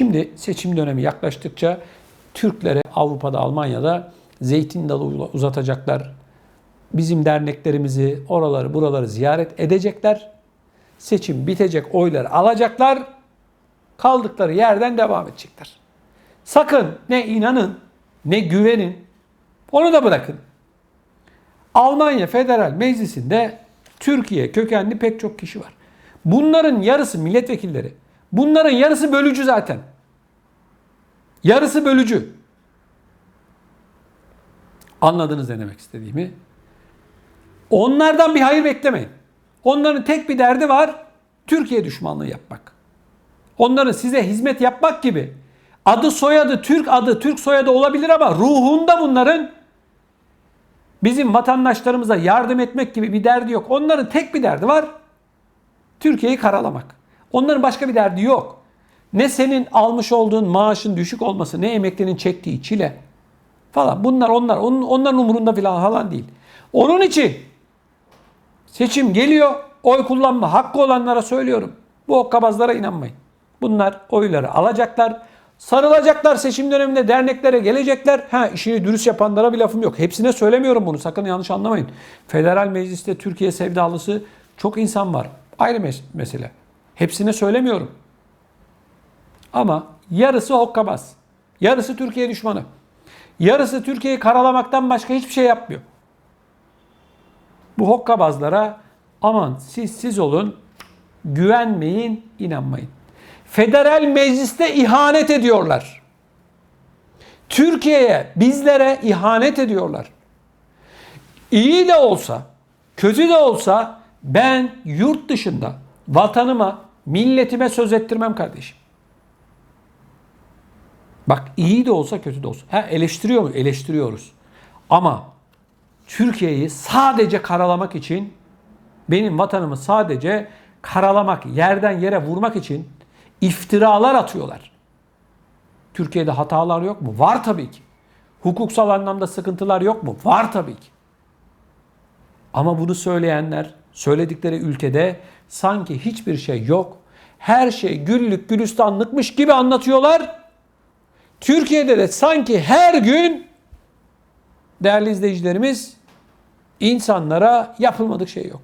Şimdi seçim dönemi yaklaştıkça Türklere Avrupa'da, Almanya'da zeytin dalı uzatacaklar. Bizim derneklerimizi, oraları, buraları ziyaret edecekler. Seçim bitecek, oyları alacaklar. Kaldıkları yerden devam edecekler. Sakın ne inanın, ne güvenin. Onu da bırakın. Almanya Federal Meclisi'nde Türkiye kökenli pek çok kişi var. Bunların yarısı milletvekilleri. Bunların yarısı bölücü zaten. Yarısı bölücü. Anladınız ne demek istediğimi? Onlardan bir hayır beklemeyin. Onların tek bir derdi var. Türkiye düşmanlığı yapmak. Onların size hizmet yapmak gibi adı soyadı Türk adı Türk soyadı olabilir ama ruhunda bunların bizim vatandaşlarımıza yardım etmek gibi bir derdi yok. Onların tek bir derdi var. Türkiye'yi karalamak. Onların başka bir derdi yok. Ne senin almış olduğun maaşın düşük olması, ne emeklinin çektiği çile falan. Bunlar onlar onların umurunda falan falan değil. Onun için seçim geliyor. Oy kullanma hakkı olanlara söylüyorum. Bu okkabazlara inanmayın. Bunlar oyları alacaklar. Sarılacaklar seçim döneminde derneklere gelecekler. Ha işini dürüst yapanlara bir lafım yok. Hepsine söylemiyorum bunu. Sakın yanlış anlamayın. Federal Meclis'te Türkiye sevdalısı çok insan var. Ayrı mes- mesele. Hepsine söylemiyorum. Ama yarısı hokkabaz. Yarısı Türkiye düşmanı. Yarısı Türkiye'yi karalamaktan başka hiçbir şey yapmıyor. Bu hokkabazlara aman siz siz olun, güvenmeyin, inanmayın. Federal mecliste ihanet ediyorlar. Türkiye'ye, bizlere ihanet ediyorlar. İyi de olsa, kötü de olsa ben yurt dışında vatanıma, milletime söz ettirmem kardeşim. Bak iyi de olsa kötü de olsa. Ha eleştiriyor mu? Eleştiriyoruz. Ama Türkiye'yi sadece karalamak için benim vatanımı sadece karalamak, yerden yere vurmak için iftiralar atıyorlar. Türkiye'de hatalar yok mu? Var tabii ki. Hukuksal anlamda sıkıntılar yok mu? Var tabii ki. Ama bunu söyleyenler söyledikleri ülkede sanki hiçbir şey yok. Her şey güllük gülistanlıkmış gibi anlatıyorlar. Türkiye'de de sanki her gün değerli izleyicilerimiz insanlara yapılmadık şey yok.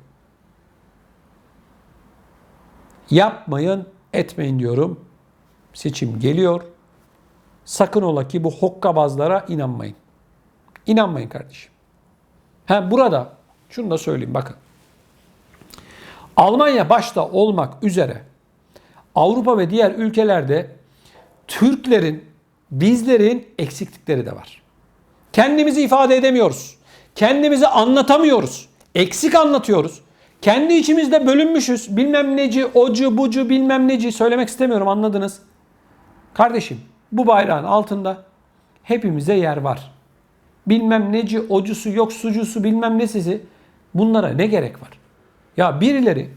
Yapmayın, etmeyin diyorum. Seçim geliyor. Sakın ola ki bu hokkabazlara inanmayın. İnanmayın kardeşim. Ha burada şunu da söyleyeyim bakın. Almanya başta olmak üzere Avrupa ve diğer ülkelerde Türklerin, bizlerin eksiklikleri de var. Kendimizi ifade edemiyoruz. Kendimizi anlatamıyoruz. Eksik anlatıyoruz. Kendi içimizde bölünmüşüz. Bilmem neci, ocu, bucu, bilmem neci söylemek istemiyorum anladınız. Kardeşim bu bayrağın altında hepimize yer var. Bilmem neci, ocusu, yok sucusu, bilmem nesisi bunlara ne gerek var? Ya birileri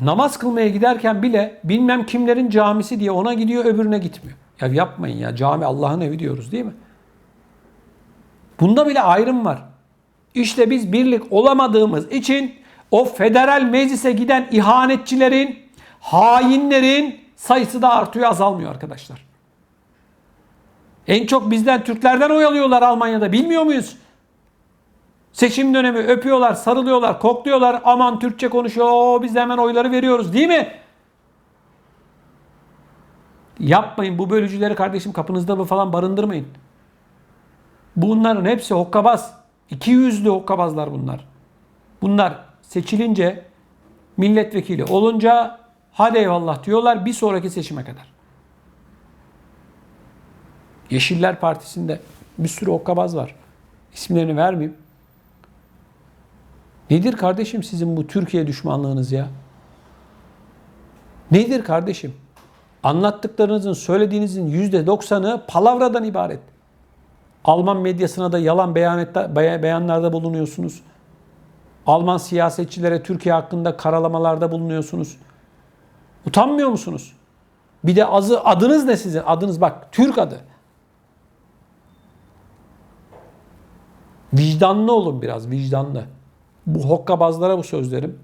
namaz kılmaya giderken bile bilmem kimlerin camisi diye ona gidiyor öbürüne gitmiyor. Ya yapmayın ya cami Allah'ın evi diyoruz değil mi? Bunda bile ayrım var. İşte biz birlik olamadığımız için o federal meclise giden ihanetçilerin, hainlerin sayısı da artıyor azalmıyor arkadaşlar. En çok bizden Türklerden oy alıyorlar Almanya'da bilmiyor muyuz? Seçim dönemi öpüyorlar, sarılıyorlar, kokluyorlar. Aman Türkçe konuşuyor. Oo, biz de hemen oyları veriyoruz değil mi? Yapmayın bu bölücüleri kardeşim kapınızda mı falan barındırmayın. Bunların hepsi hokkabaz. İki yüzlü hokkabazlar bunlar. Bunlar seçilince milletvekili olunca hadi eyvallah diyorlar bir sonraki seçime kadar. Yeşiller Partisi'nde bir sürü hokkabaz var. İsimlerini vermeyeyim. Nedir kardeşim sizin bu Türkiye düşmanlığınız ya? Nedir kardeşim? Anlattıklarınızın, söylediğinizin yüzde doksanı palavradan ibaret. Alman medyasına da yalan beyanlarda bulunuyorsunuz. Alman siyasetçilere Türkiye hakkında karalamalarda bulunuyorsunuz. Utanmıyor musunuz? Bir de azı, adınız ne sizin? Adınız bak Türk adı. Vicdanlı olun biraz, vicdanlı. Bu hokkabazlara bu sözlerim.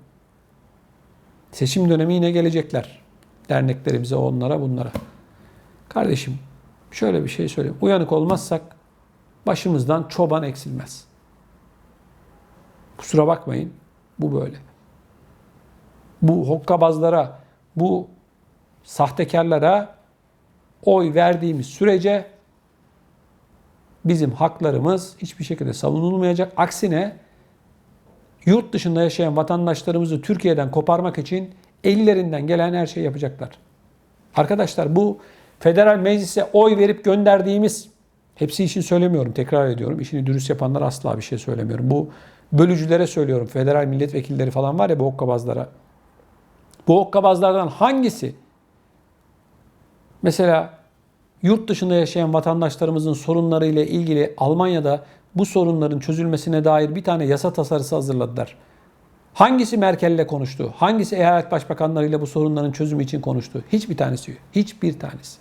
Seçim dönemi yine gelecekler. Derneklerimize, onlara, bunlara. Kardeşim şöyle bir şey söyleyeyim. Uyanık olmazsak başımızdan çoban eksilmez. Kusura bakmayın. Bu böyle. Bu hokkabazlara, bu sahtekarlara oy verdiğimiz sürece bizim haklarımız hiçbir şekilde savunulmayacak. Aksine yurt dışında yaşayan vatandaşlarımızı Türkiye'den koparmak için ellerinden gelen her şeyi yapacaklar. Arkadaşlar bu federal meclise oy verip gönderdiğimiz hepsi için söylemiyorum tekrar ediyorum. İşini dürüst yapanlar asla bir şey söylemiyorum. Bu bölücülere söylüyorum. Federal milletvekilleri falan var ya bu hokkabazlara. Bu hokkabazlardan hangisi mesela yurt dışında yaşayan vatandaşlarımızın sorunları ile ilgili Almanya'da bu sorunların çözülmesine dair bir tane yasa tasarısı hazırladılar. Hangisi Merkel'le konuştu? Hangisi eyalet başbakanlarıyla bu sorunların çözümü için konuştu? Hiçbir tanesi yok. Hiçbir tanesi.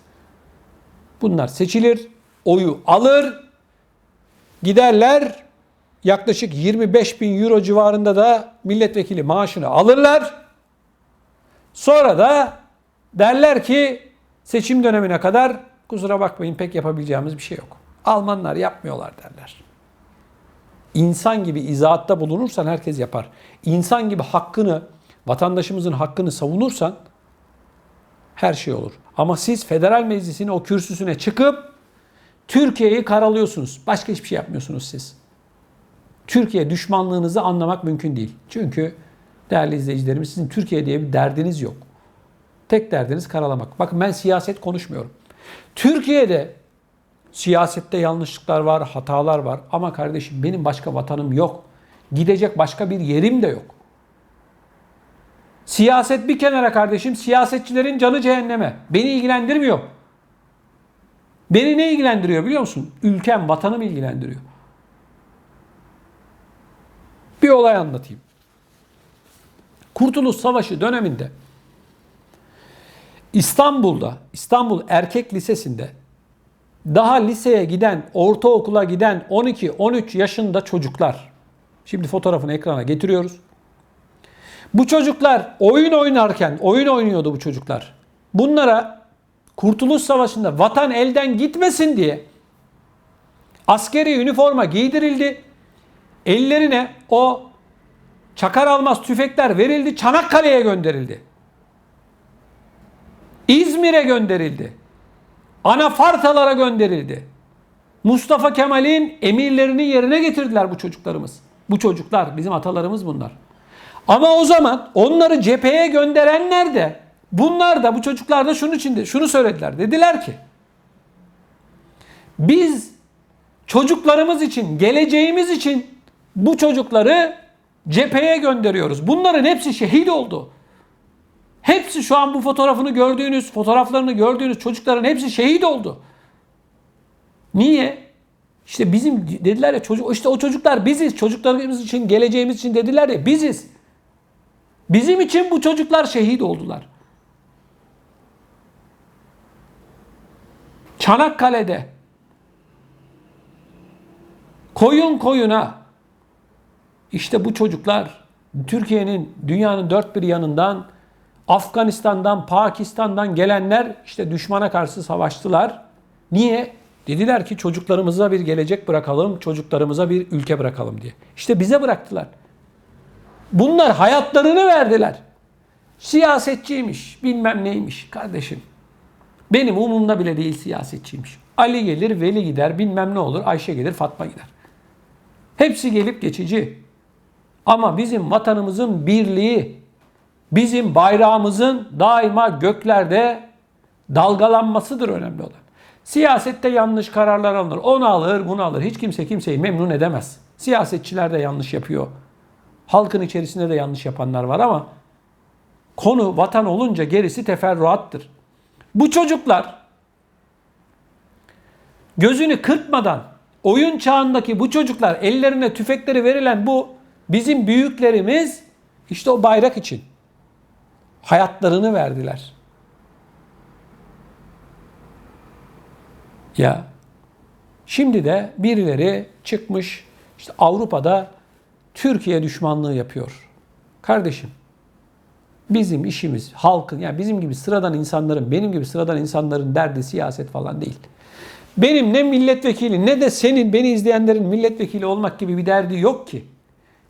Bunlar seçilir, oyu alır, giderler yaklaşık 25 bin euro civarında da milletvekili maaşını alırlar. Sonra da derler ki seçim dönemine kadar kusura bakmayın pek yapabileceğimiz bir şey yok. Almanlar yapmıyorlar derler. İnsan gibi izahatta bulunursan herkes yapar. İnsan gibi hakkını, vatandaşımızın hakkını savunursan her şey olur. Ama siz federal meclisin o kürsüsüne çıkıp Türkiye'yi karalıyorsunuz. Başka hiçbir şey yapmıyorsunuz siz. Türkiye düşmanlığınızı anlamak mümkün değil. Çünkü değerli izleyicilerimiz sizin Türkiye diye bir derdiniz yok. Tek derdiniz karalamak. Bakın ben siyaset konuşmuyorum. Türkiye'de siyasette yanlışlıklar var, hatalar var ama kardeşim benim başka vatanım yok. Gidecek başka bir yerim de yok. Siyaset bir kenara kardeşim. Siyasetçilerin canı cehenneme. Beni ilgilendirmiyor. Beni ne ilgilendiriyor biliyor musun? Ülkem, vatanım ilgilendiriyor. Bir olay anlatayım. Kurtuluş Savaşı döneminde İstanbul'da, İstanbul Erkek Lisesi'nde daha liseye giden, ortaokula giden 12-13 yaşında çocuklar. Şimdi fotoğrafını ekrana getiriyoruz. Bu çocuklar oyun oynarken, oyun oynuyordu bu çocuklar. Bunlara Kurtuluş Savaşı'nda vatan elden gitmesin diye askeri üniforma giydirildi. Ellerine o çakar almaz tüfekler verildi. Çanakkale'ye gönderildi. İzmir'e gönderildi. Anafartalara gönderildi. Mustafa Kemal'in emirlerini yerine getirdiler bu çocuklarımız. Bu çocuklar, bizim atalarımız bunlar. Ama o zaman onları cepheye gönderenler de bunlar da bu çocuklar da şunun için de şunu söylediler. Dediler ki biz çocuklarımız için, geleceğimiz için bu çocukları cepheye gönderiyoruz. Bunların hepsi şehit oldu. Hepsi şu an bu fotoğrafını gördüğünüz, fotoğraflarını gördüğünüz çocukların hepsi şehit oldu. Niye? İşte bizim dediler ya çocuk işte o çocuklar biziz. Çocuklarımız için, geleceğimiz için dediler ya biziz. Bizim için bu çocuklar şehit oldular. Çanakkale'de koyun koyuna işte bu çocuklar Türkiye'nin dünyanın dört bir yanından Afganistan'dan, Pakistan'dan gelenler işte düşmana karşı savaştılar. Niye? Dediler ki çocuklarımıza bir gelecek bırakalım, çocuklarımıza bir ülke bırakalım diye. İşte bize bıraktılar. Bunlar hayatlarını verdiler. Siyasetçiymiş, bilmem neymiş kardeşim. Benim umumda bile değil siyasetçiymiş. Ali gelir, Veli gider, bilmem ne olur, Ayşe gelir, Fatma gider. Hepsi gelip geçici. Ama bizim vatanımızın birliği, bizim bayrağımızın daima göklerde dalgalanmasıdır önemli olan. Siyasette yanlış kararlar alınır. Onu alır, bunu alır. Hiç kimse kimseyi memnun edemez. Siyasetçiler de yanlış yapıyor. Halkın içerisinde de yanlış yapanlar var ama konu vatan olunca gerisi teferruattır. Bu çocuklar gözünü kırpmadan oyun çağındaki bu çocuklar ellerine tüfekleri verilen bu bizim büyüklerimiz işte o bayrak için hayatlarını verdiler. Ya şimdi de birileri çıkmış işte Avrupa'da Türkiye düşmanlığı yapıyor. Kardeşim Bizim işimiz halkın yani bizim gibi sıradan insanların, benim gibi sıradan insanların derdi siyaset falan değil. Benim ne milletvekili ne de senin beni izleyenlerin milletvekili olmak gibi bir derdi yok ki.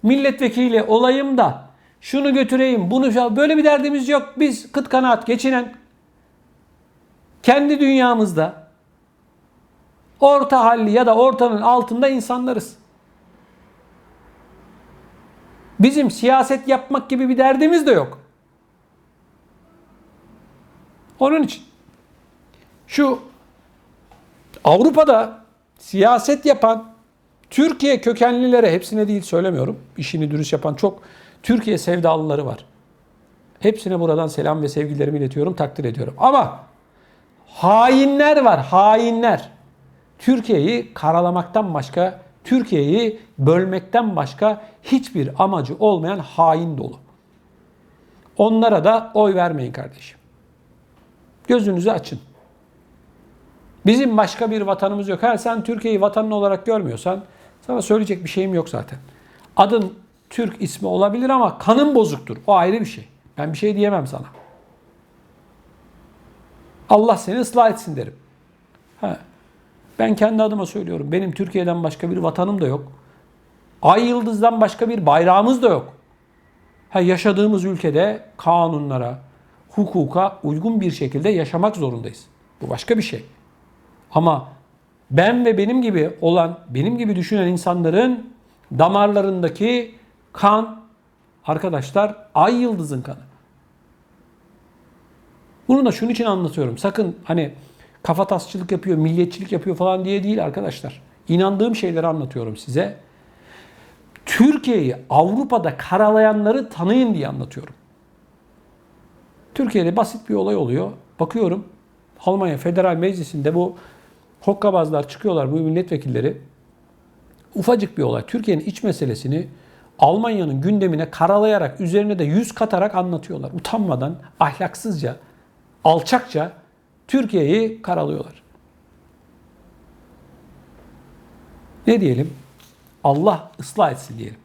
Milletvekili olayım da şunu götüreyim, bunu böyle bir derdimiz yok. Biz kıt kanaat geçinen kendi dünyamızda orta halli ya da ortanın altında insanlarız. Bizim siyaset yapmak gibi bir derdimiz de yok. Onun için şu Avrupa'da siyaset yapan Türkiye kökenlilere hepsine değil söylemiyorum. işini dürüst yapan çok Türkiye sevdalıları var. Hepsine buradan selam ve sevgilerimi iletiyorum, takdir ediyorum. Ama hainler var, hainler. Türkiye'yi karalamaktan başka, Türkiye'yi bölmekten başka hiçbir amacı olmayan hain dolu. Onlara da oy vermeyin kardeşim. Gözünüzü açın. Bizim başka bir vatanımız yok. Ha sen Türkiye'yi vatanın olarak görmüyorsan sana söyleyecek bir şeyim yok zaten. Adın Türk ismi olabilir ama kanın bozuktur. O ayrı bir şey. Ben bir şey diyemem sana. Allah seni ıslah etsin derim. Ha. Ben kendi adıma söylüyorum. Benim Türkiye'den başka bir vatanım da yok. Ay yıldızdan başka bir bayrağımız da yok. Ha, yaşadığımız ülkede kanunlara, hukuka uygun bir şekilde yaşamak zorundayız. Bu başka bir şey. Ama ben ve benim gibi olan, benim gibi düşünen insanların damarlarındaki kan arkadaşlar ay yıldızın kanı. Bunu da şunun için anlatıyorum. Sakın hani kafatasçılık yapıyor, milliyetçilik yapıyor falan diye değil arkadaşlar. İnandığım şeyleri anlatıyorum size. Türkiye'yi Avrupa'da karalayanları tanıyın diye anlatıyorum. Türkiye'de basit bir olay oluyor. Bakıyorum Almanya Federal Meclisi'nde bu hokkabazlar çıkıyorlar bu milletvekilleri. Ufacık bir olay. Türkiye'nin iç meselesini Almanya'nın gündemine karalayarak üzerine de yüz katarak anlatıyorlar. Utanmadan, ahlaksızca, alçakça Türkiye'yi karalıyorlar. Ne diyelim? Allah ıslah etsin diyelim.